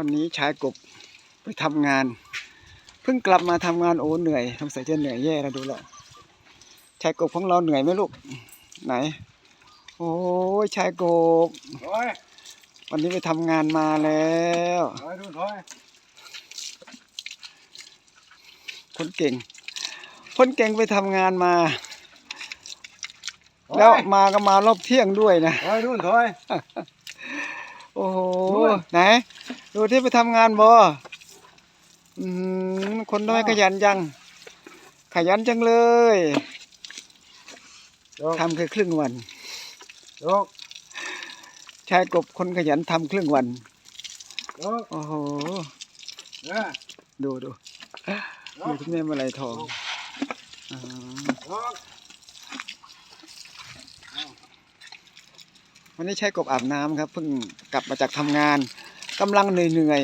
วันนี้ชายกบไปทำงาน เพิ่งกลับมาทำงานโอ้เหนื่อยสงสัยจะเหนื่อยแย่แล้วดูและชายกบของเราเหนื่อยไหมลูก ไหน โอ้ยชายกบถอยวันนี้ไปทำงานมาแล้วถอยดูถอยคนเก่ง คนเก่งไปทำงานมา แล้วมาก็มารอบเที่ยงด้วยนะถอยดูถอย โอ้โหด้วยไหน ดูที่ไปทำงานบ่อืมคนน้อยขยันจัง ขยันจังเลยยกทำแค่ครึ่งวันยกชายกบคนขยันทำครึ่งวันยกโอ้โหเนี่ยดูดูดูที่แม่มาลัยทองอ่าย ก วันนี้ชายกบอาบน้ำครับเพิ่งกลับมาจากทำงานกำลังเหนื่อย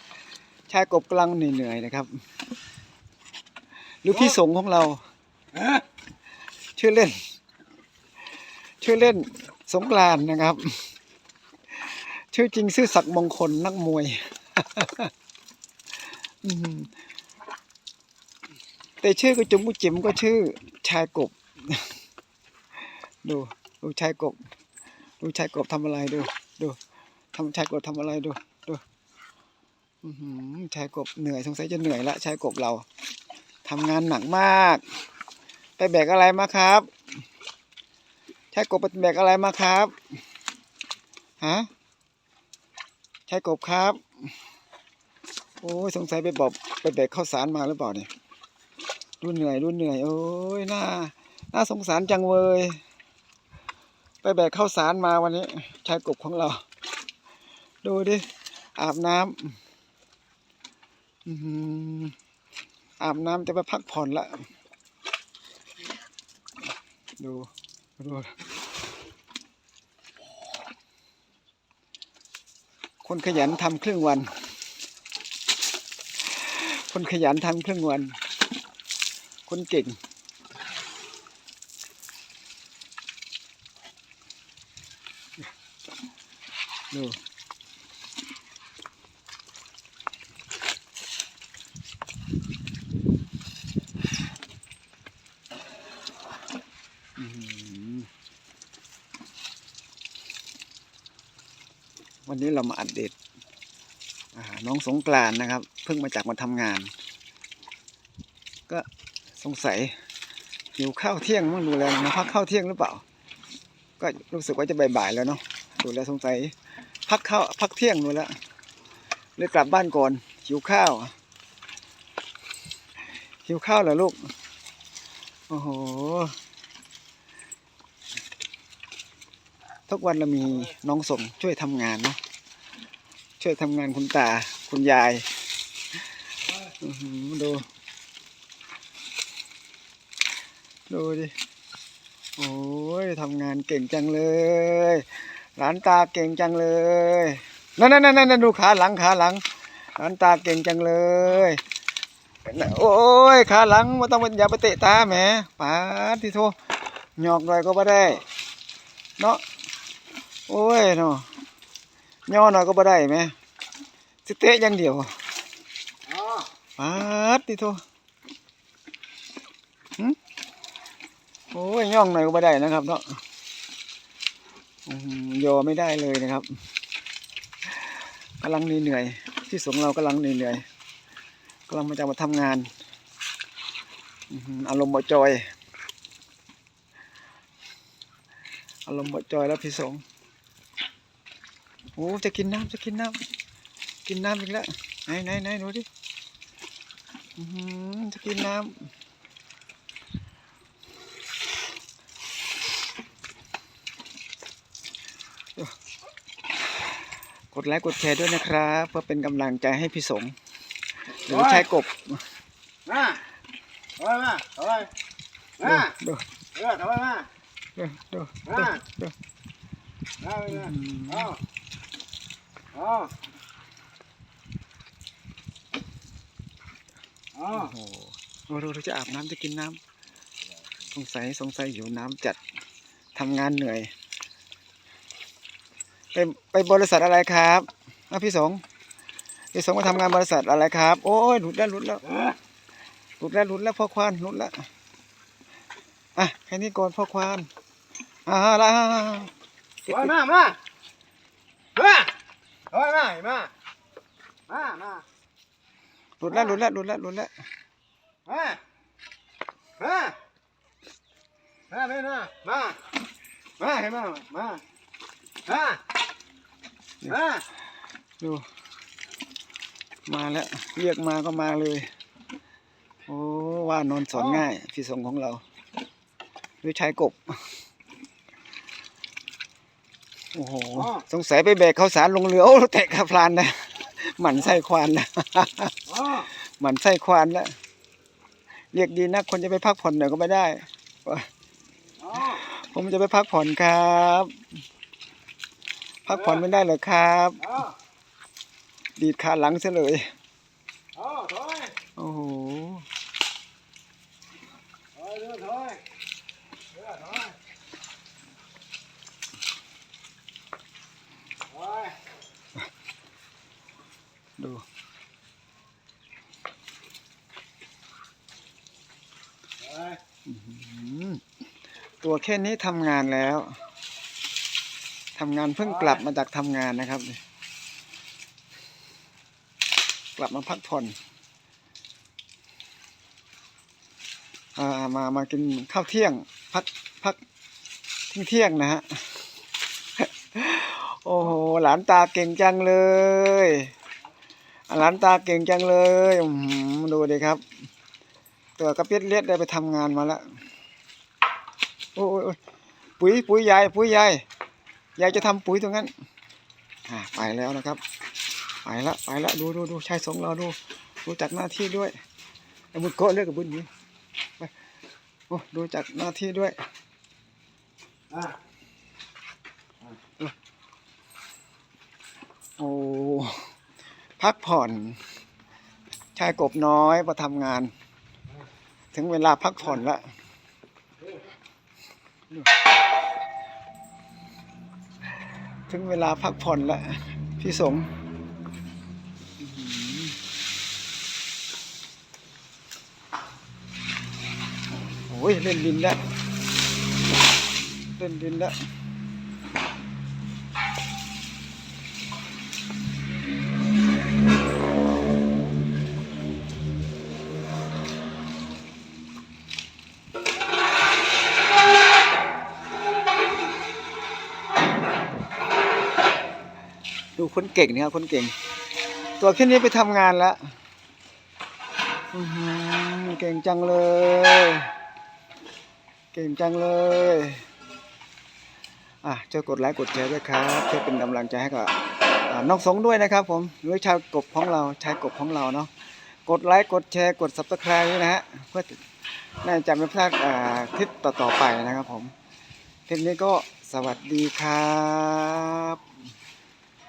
ๆชายกบกำลังเหนื่อยๆนะครับ หรือพี่สงของเราชื่อเล่น ชื่อเล่นสงกรานนะครับ ชื่อจริงชื่อศักดิ์มงคลนักมวยแต่ชื่อกระจุมกุจิ๋มก็ชื่อชายกบ ดูดูชายกบ ดูชายกบทำอะไรดูดูทำชายกบทำอะไรดูดูชายกบเหนื่อยสงสัยจะเหนื่อยละชายกบเราทำงานหนักมาก ไปแบกอะไรมาครับชายกบไปแบกอะไรมาครับฮะชายกบครับ โอ้ยสงสัยไปบอกไปแบกข้าวสารมาหรือเปล่าเนี่ยดูเหนื่อยดูเหนื่อยโอ้ยน่าน่าสงสารจังเวย ไปแบกข้าวสารมาวันนี้ชายกบของเรา ดูดิ อาบน้ำอื้อาบน้ำจะไปพักผ่อนละ ดู ดู คนขยันทำครึ่งวัน คนขยันทำครึ่งวัน คนเก่ง ดูวันนี้เรามาอัปเดตน้องสงกรานนะครับ เพิ่งมาจากมาทำงาน ก็สงสัยหิวข้าวเที่ยงมั้งดูแล้วมาพักข้าวเที่ยงหรือเปล่า ก็รู้สึกว่าจะบ่ายๆแล้วเนาะดูแลสงสัย พักข้าวพักเที่ยงดูแล้วเลยกลับบ้านก่อนหิวข้าวหิวข้าวเหรอลูก โอ้โห ทุกวันเรามีน้องส่งช่วยทำงานเนาะช่วยทำงานคุณตาคุณยายดูดูดิ โอ้ยทำงานเก่งจังเลย หลานตาเก่งจังเลยนั่นนั่นนั่นนั่นดูขาหลังขาหลัง หลานตาเก่งจังเลย โอ้ยขาหลังไม่ต้องไปอย่าไปเตะตาแหมป๋าที่โทหยอกหน่อยก็ไม่ได้ เนาะโอ้ยเนาะย่อหน่อยก็บ่ได้แหมสเตะอย่างเดียวอ๋อปาดติโทหึโอ้ยย่องหน่อยก็บ่ได้นะครับเนาะ ยอไม่ได้เลยนะครับกำลังเหนื่อยที่สงเรากำลังเหนื่อยกำลังมาจากมาทำงานอารมณ์บ่จอย อารมณ์บ่จอยแล้วพี่สงโอ้จะกินน้ำจะกินน้ำกินน้ำอีกแล้วไหนไหนไหนดูดิจะกินน้ำเดี๋ยว กดไลค์กดแชร์ด้วยนะครับ เพื่อเป็นกำลังใจให้พี่สงหรือใช้กบมาถอยมาถอยดูมาดูเออถอยมาดูดูมาดูมาเลยอืมเอาเอาเอาโอ้โหดูดูดูจะอาบน้ำจะกินน้ำสงสัยสงสัยหิวน้ำจัดทำงานเหนื่อย ไปไปบริษัทอะไรครับอะพี่สงพี่สงมาทำงานบริษัทอะไรครับ โอ้ยหลุดแล้วหลุดแล้วหลุดแล้วหลุดแล้วพ่อควานหลุดแล้วอะแค่นี้ก่อนพ่อควานอ่าละถอยมามามาถอยมามามามาหลุดแล้วหลุดแล้วหลุดแล้วหลุดแล้วมามามาเม่มามามาให้มามามา มาดูมาแล้ว เรียกมาก็มาเลย โอ้ว่านอนสอนง่าย พี่สงของเราหรือชายกบ โอ้โห สงสัยไปแบกข้าวสารลงเรือ โอ้แตะขาพลานนะหมันไส้ควานนะอ๋อหมันไส้ควานแล้วเรียกดีนะคนจะไปพักผ่อนหน่อยก็ไม่ได้อ๋อผมจะไปพักผ่อนครับ พักผ่อนไม่ได้เหรอครับ ดีดขาหลังซะเลยอ๋อถอยโอ้โหดูตัวแค่นี้ทำงานแล้ว ทำงานเพิ่งกลับมาจากทำงานนะครับ กลับมาพักผ่อนอามามากินข้าวเที่ยง พักพักเที่ยงเที่ยงนะฮะโอ้โหหลานตาเก่งจังเลยหลานตาเก่งจังเลยดูดิครับ ตัวกระเปียดเลียดได้ไปทำงานมาแล้วโอ้ยปุ๋ยปุ๋ยยายปุ๋ยใยา ยยายจะทำปุ๋ยตรงนั้นอ่าไปแล้วนะครับ ไปละไปละดูดูดูชายสงเราดูดูจักหน้าที่ด้วยไอ้บุญโกะเลือกกับบุญนี้ไปโอ้ดูจักหน้าที่ด้วยอะโอ้พักผ่อนชายกบน้อยมาทำงาน ถึงเวลาพักผ่อนแล้ว ถึงเวลาพักผ่อนแล้ว พี่สงโอ้ยเล่นดินแล้ว เล่นดินแล้ว ดูคนเก่งนะครับคนเก่ง ตัวแค่นี้ไปทำงานแล้วเก่งจังเลย เก่งจังเลยอะช่วยกดไลค์กดแชร์ด้วยครับช่วยเป็นกำลังใจให้กับน้องสงด้วยนะครับ ผมหรือชาวกบของเราชายกบของเราเนาะกดไลค์กดแชร์กด subscribe ด้วยนะฮะเพื่อน่าจะไม่พลาดอ่าคลิปต่อๆไปนะครับผมคลิปนี้ก็สวัสดีครับ